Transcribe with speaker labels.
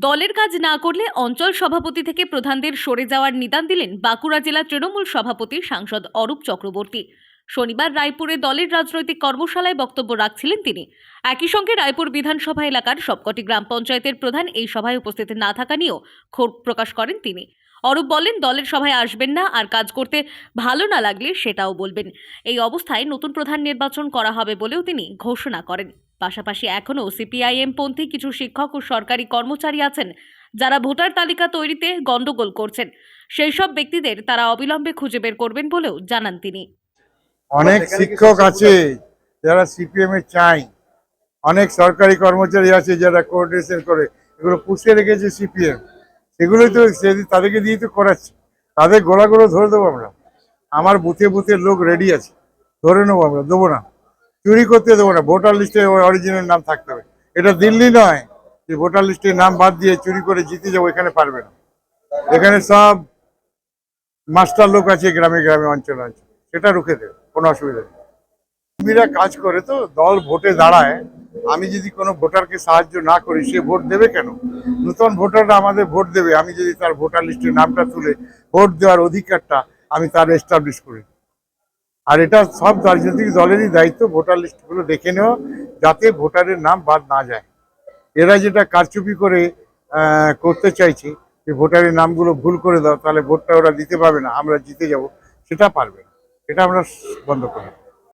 Speaker 1: দলের কাজ না করলে অঞ্চল সভাপতি থেকে প্রধানদের সরে যাওয়ার নিদান দিলেন বাঁকুড়া জেলা তৃণমূল সভাপতি সাংসদ অরূপ চক্রবর্তী। শনিবার রায়পুরে দলের রাজনৈতিক কর্মশালায় বক্তব্য রাখছিলেন তিনি। একই সঙ্গে রায়পুর বিধানসভা এলাকার সবকটি গ্রাম পঞ্চায়েতের প্রধান এই সভায় উপস্থিত না থাকা নিয়েও ক্ষোভ প্রকাশ করেন তিনি। অরূপ বলেন, দলের সভায় আসবেন না আর কাজ করতে ভালো না লাগলে সেটাও বলবেন। এই অবস্থায় নতুন প্রধান নির্বাচন করা হবে বলেও তিনি ঘোষণা করেন। পাশাপাশি এখনও সিপিআইএম পন্থী কিছু শিক্ষক ও সরকারি কর্মচারী আছেন যারা ভোটার তালিকা তৈরিতে গণ্ডগোল করছেন। সেই সব ব্যক্তিদের তারা অবিলম্বে খুঁজে বের করবেন বলেও জানান তিনি।
Speaker 2: অনেক শিক্ষক আছে যারা সিপিএম এ চাই। অনেক সরকারি কর্মচারী আছে যারা কোঅর্ডিনেশন করে এগুলো পুষে রেখেছে সিপিএম। সেগুলোই তো সেদিন তাদেরকে দিয়ে তো করাচ্ছে। তাদের গোড়াগুলো ধরে দেবো আমরা। আমার বুথে বুথে লোক রেডি আছে। ধরে নেব আমরা দেবো না। চুরি করতে দেবো না। ভোটার লিস্টে অরিজিনাল নাম থাকতে হবে। এটা দিল্লি নয়। যে ভোটার লিস্টে নাম বাদ দিয়ে চুরি করে জিতে যাব, এখানে পারবে না। এখানে সব মাস্টার লোক আছে, গ্রামে গ্রামে, অঞ্চল আছে সেটা রুখে দেবে, কোনো অসুবিধা নেই। কর্মীরা কাজ করে তো, দল ভোটে দাঁড়ায়। আমি যদি কোনো ভোটারকে সাহায্য না করি, সে ভোট দেবে কেন? নতুন ভোটাররা আমাদের ভোট দেবে। আমি যদি তার ভোটার লিস্টের নামটা তুলে ভোট দেওয়ার অধিকারটা আমি তার এস্টাবলিশ করি। আর এটা সব রাজনৈতিক দলেরই দায়িত্ব, ভোটার লিস্টগুলো দেখে নেওয়া, যাতে ভোটারের নাম বাদ না যায়। এরা যেটা কারচুপি করে করতে চাইছে, যে ভোটারের নামগুলো ভুল করে দাও, তাহলে ভোটটা ওরা দিতে পারবে না, আমরা জিতে যাব, সেটা পারবে এটা আমরা বন্ধ করি